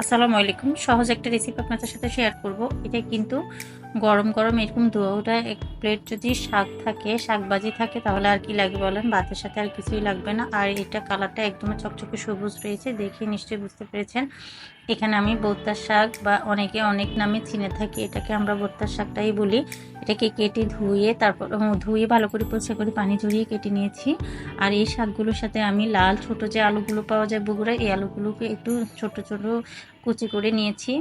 আসসালামু আলাইকুম। সহজ একটা রেসিপি আপনাদের সাথে শেয়ার করব। এটা কিন্তু গরম গরম এরকম দুটা এক প্লেট যদি শাক থাকে শাক ভাজি থাকে, তাহলে আর কি লাগে বলেন? ভাতের সাথে আর কিছুই লাগবে না। আর এটা কালারটা একদম চকচকে সবুজ রয়েছে দেখে নিশ্চয়ই বুঝতে পেরেছেন। এখানে আমি বোত্তার শাক বা অনেকে অনেক নামে চিনে থাকি, এটাকে আমরা বোত্তার শাকটাই বলি। এটাকে কেটে ধুয়ে তারপর ধুয়ে ভালো করে পরিষ্কার করে পানি ঝরিয়ে কেটে নিয়েছি। আর এই শাকগুলোর সাথে আমি লাল ছোট যে আলুগুলো পাওয়া যায় বগুড়ায়, এই আলুগুলোকে একটু ছোট ছোট কুচি করে নিয়েছি।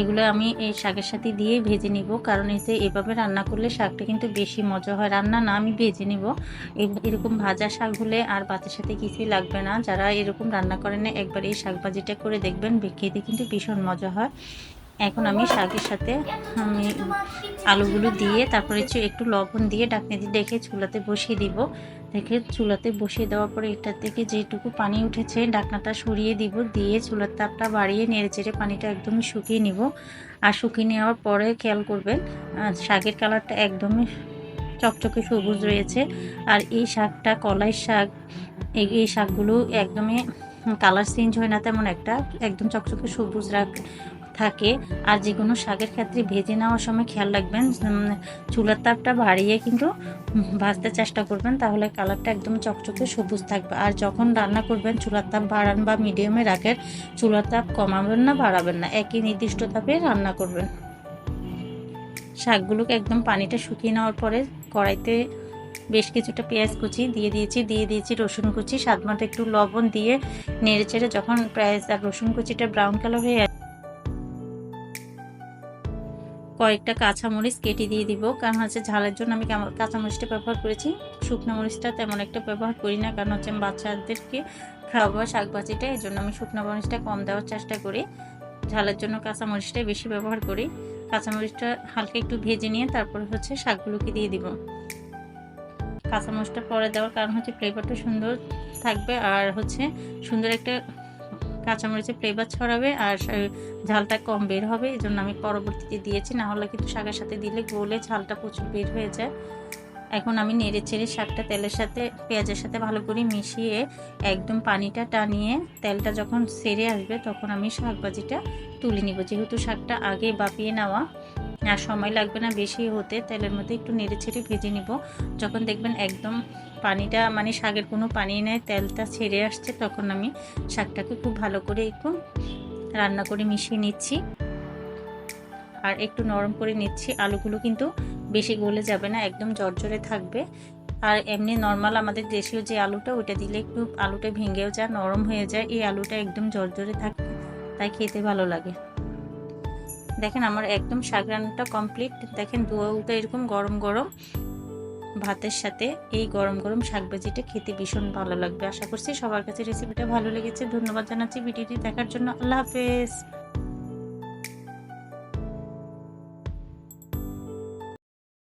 এগুলো আমি এই শাকের সাথে দিয়ে ভেজে নিব, কারণ এতে এভাবে রান্না করলে শাকটা কিন্তু বেশি মজা হয়। রান্না না, আমি ভেজে নিব। এরকম ভাজা শাক হলে আর ভাতের সাথে কিছুই লাগবে না। যারা এরকম রান্না করেন একবার এই শাক ভাজিটা করে দেখবেন, খেতে কিন্তু ভীষণ মজা হয়। এখন আমি শাকের সাথে আমি আলুগুলো দিয়ে তারপরে একটু লবণ দিয়ে ডাকনি দিয়ে ডেকে চুলাতে বসিয়ে দিব। দেখে চুলাতে বসিয়ে দেওয়ার পরে এটা থেকে যেটুকু পানি উঠেছে ডাকনাটা সরিয়ে দিব, দিয়ে চুলার তাপটা বাড়িয়ে নেড়ে চেড়ে পানিটা একদমই শুকিয়ে নিব। আর শুকিয়ে নেওয়ার পরে খেয়াল করবেন শাকের কালারটা একদমই চকচকে সবুজ রয়েছে। আর এই শাকটা, কলাই শাক এই শাকগুলো একদমই কালার চেঞ্জ হয় না, তেমন একটা একদম চকচকে সবুজ রাখ থাকে। আর যে কোনো শাকের ক্ষেত্রে ভেজে নেওয়ার সময় খেয়াল রাখবেন চুলার তাপটা বাড়িয়ে কিন্তু ভাজতে চেষ্টা করবেন, তাহলে কালারটা একদম চকচকে সবুজ থাকবে। আর যখন রান্না করবেন, চুলার তাপ বাড়ান বা মিডিয়ামে রাখেন, চুলার তাপ কমাবেন না, বাড়াবেন না, একই নির্দিষ্ট তাপে রান্না করবেন। শাকগুলোকে একদম পানিটা শুকিয়ে নেওয়ার পরে কড়াইতে বেশ কিছুটা পেঁয়াজ কুচি দিয়ে দিয়েছি দিয়ে দিয়েছি রসুন কুচি, স্বাদ মতো একটু লবণ দিয়ে নেড়ে চেড়ে যখন পেঁয়াজ আর রসুন কুচিটা ব্রাউন কালার হয়ে কয়েকটা কাঁচামরিচ কেটে দিয়ে দিব। কারণ হচ্ছে ঝালের জন্য আমি কাঁচামরিচটা ব্যবহার করেছি, শুকনো মরিচটা তেমন একটা ব্যবহার করি না, কারণ হচ্ছে বাচ্চাদেরকে খাওয়াবো শাক ভাজিটা এই জন্য আমি শুকনো মরিচটা কম দেওয়ার চেষ্টা করি। ঝালের জন্য কাঁচামরিচটাই বেশি ব্যবহার করি। কাঁচামরিচটা হালকা একটু ভেজে নিয়ে তারপর হচ্ছে শাকগুলোকে দিয়ে দিব। কাঁচামরিচটা পরে দেওয়ার কারণ হচ্ছে ফ্লেভারটা সুন্দর থাকবে আর হচ্ছে সুন্দর একটা কাঁচামরিচের ফ্লেভার ছড়াবে আর ঝালটা কম বের হবে এই জন্য আমি পরবর্তীতে দিয়েছি। না হলে কিন্তু শাকের সাথে দিলে গোলে ঝালটা প্রচুর বের হয়ে যায়। এখন আমি নেড়ে চেড়ে শাকটা তেলের সাথে, পেঁয়াজের সাথে ভালো করে মিশিয়ে একদম পানিটা টানিয়ে তেলটা যখন সেরে আসবে তখন আমি শাক ভাজিটা তুলে নিব। যেহেতু শাকটা আগে বাপিয়ে নেওয়া আর সময় লাগবে না, বেশি হতে তেলের মধ্যে একটু নেড়ে ছেড়ে ভেজে নিব। যখন দেখবেন একদম পানিটা মানে শাকের কোনো পানি নেয় তেলটা ছেড়ে আসছে, তখন আমি শাকটাকে খুব ভালো করে একটু রান্না করে মিশিয়ে নিচ্ছি। আর একটু নরম করে নিচ্ছি, আলুগুলো কিন্তু বেশি গলে যাবে না, একদম জর্জরে থাকবে। আর এমনি নর্মাল আমাদের দেশীয় যে আলুটা, ওইটা দিলে একটু আলুটা ভেঙেও যায়, নরম হয়ে যায়, এই আলুটা একদম জর্জরে থাকে তাই খেতে ভালো লাগে। দেখেন আমার একদম শাক রান্নাটা কমপ্লিট দেখেন দুয়োটা এরকম গরম গরম ভাতের সাথে এই গরম গরম শাকভাজিটা খেতে ভীষণ ভালো লাগবে। আশা করছি সবার কাছে রেসিপিটা ভালো লেগেছে। ধন্যবাদ জানাচ্ছি ভিডিওটি দেখার জন্য। আল্লাহ হাফেজ।